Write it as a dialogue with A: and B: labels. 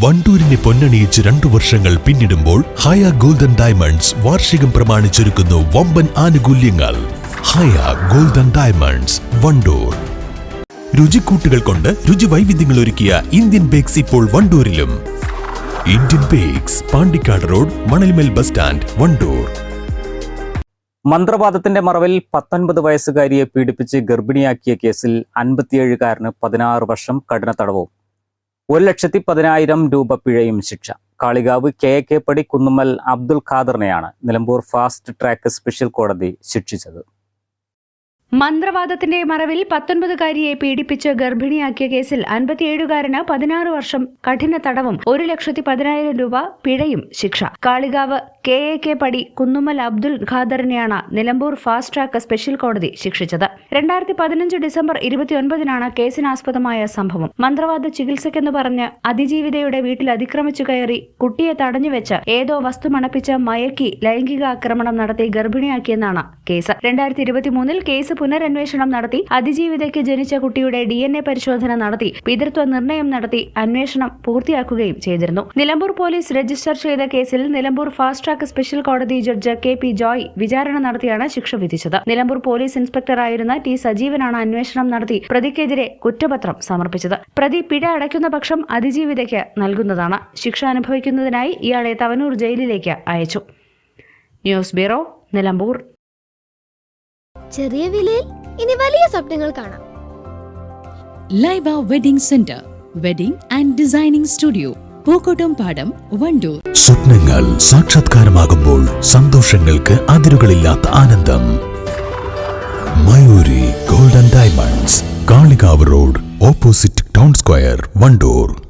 A: വണ്ടൂരിനെ പൊന്നണിയിച്ച് രണ്ടു വർഷങ്ങൾ പിന്നിടുമ്പോൾ ഹയ ഗോൾഡൻ ഡയമണ്ട്സ് വാർഷികം പ്രമാണിച്ചൊരുക്കുന്നു വമ്പൻ ആനുകൂല്യങ്ങൾ. Haya golden diamonds Wandoor. രുചിക്കൂട്ടുകൾ കൊണ്ട് രുചി വൈവിധ്യങ്ങൾ ഒരുക്കിയ ഇന്ത്യൻ ബേക്സ് ഇപ്പോൾ വണ്ടൂരിലും. Indian Bakes Pandikkad road Manalmel bus stand Wandoor.
B: മന്ത്രവാദത്തിന്റെ മറവിൽ പത്തൊൻപത് വയസ്സുകാരിയെ പീഡിപ്പിച്ച് ഗർഭിണിയാക്കിയ കേസിൽ അൻപത്തിയേഴുകാരന് പതിനാറ് വർഷം കഠിന തടവും ഒരു ലക്ഷത്തി പതിനായിരം രൂപ പിഴയും ശിക്ഷ. കാളികാവ് കെ കെ പടി കുന്നുമ്മൽ അബ്ദുൽ ഖാദറിനെയാണ് നിലമ്പൂർ ഫാസ്റ്റ് ട്രാക്ക് സ്പെഷ്യൽ കോടതി ശിക്ഷിച്ചത്.
C: മന്ത്രവാദത്തിന്റെ മറവിൽ പത്തൊൻപതുകാരിയെ പീഡിപ്പിച്ച് ഗർഭിണിയാക്കിയ കേസിൽ അൻപത്തിയേഴുകാരന് പതിനാറ് വർഷം കഠിന തടവും ഒരു ലക്ഷത്തി പതിനായിരം രൂപ പിഴയും ശിക്ഷ. Kalikavu K A K Padi Kunnummal Abdul ഖാദറിനെയാണ് Nilambur fast track special കോടതി ശിക്ഷിച്ചത്. രണ്ടായിരത്തി പതിനഞ്ച് ഡിസംബർ ഇരുപത്തിയൊൻപതിനാണ് കേസിനാസ്പദമായ സംഭവം. മന്ത്രവാദ ചികിത്സയ്ക്കെന്ന് പറഞ്ഞ് അതിജീവിതയുടെ വീട്ടിൽ അതിക്രമിച്ചു കയറി കുട്ടിയെ തടഞ്ഞുവെച്ച് ഏതോ വസ്തു മണപ്പിച്ച് മയക്കി ലൈംഗിക ആക്രമണം നടത്തി ഗർഭിണിയാക്കിയെന്നാണ് കേസ്. രണ്ടായിരത്തി ഇരുപത്തിമൂന്നിൽ കേസ് പുനരന്വേഷണം നടത്തി അതിജീവിതയ്ക്ക് ജനിച്ച കുട്ടിയുടെ ഡി എൻ എ പരിശോധന നടത്തി പിതൃത്വ നിർണയം നടത്തി അന്വേഷണം പൂർത്തിയാക്കുകയും ചെയ്തിരുന്നു. നിലമ്പൂർ പോലീസ് രജിസ്റ്റർ ചെയ്ത കേസിൽ നിലമ്പൂർ ഫാസ്റ്റ് ട്രാക്ക് സ്പെഷ്യൽ കോടതി ജഡ്ജ് കെ പി ജോയ് വിചാരണ നടത്തിയാണ് ശിക്ഷ വിധിച്ചത്. നിലമ്പൂർ പോലീസ് ഇൻസ്പെക്ടറായിരുന്ന ടി സജീവനാണ് അന്വേഷണം നടത്തി പ്രതിക്കെതിരെ കുറ്റപത്രം സമർപ്പിച്ചത്. പ്രതി പിഴ അടയ്ക്കുന്ന പക്ഷം അതിജീവിതയ്ക്ക് നൽകുന്നതാണ്. ശിക്ഷ അനുഭവിക്കുന്നതിനായി ഇയാളെ തവനൂർ ജയിലിലേക്ക് അയച്ചു. News bureau Nilambur.
D: ചെറിയ വിലയിൽ ഇനി വലിയ സ്വപ്നങ്ങൾ കാണാം.
E: Laiba wedding centre wedding and designing studio Pookkottumpadam Wandoor.
A: സ്വപ്നങ്ങൾ സാക്ഷാത്കാരമാകുമ്പോൾ സന്തോഷങ്ങൾക്ക് അതിരുകളില്ലാത്ത ആനന്ദം. Mayuri golden diamonds Kalikavu road opposite town square Wandoor.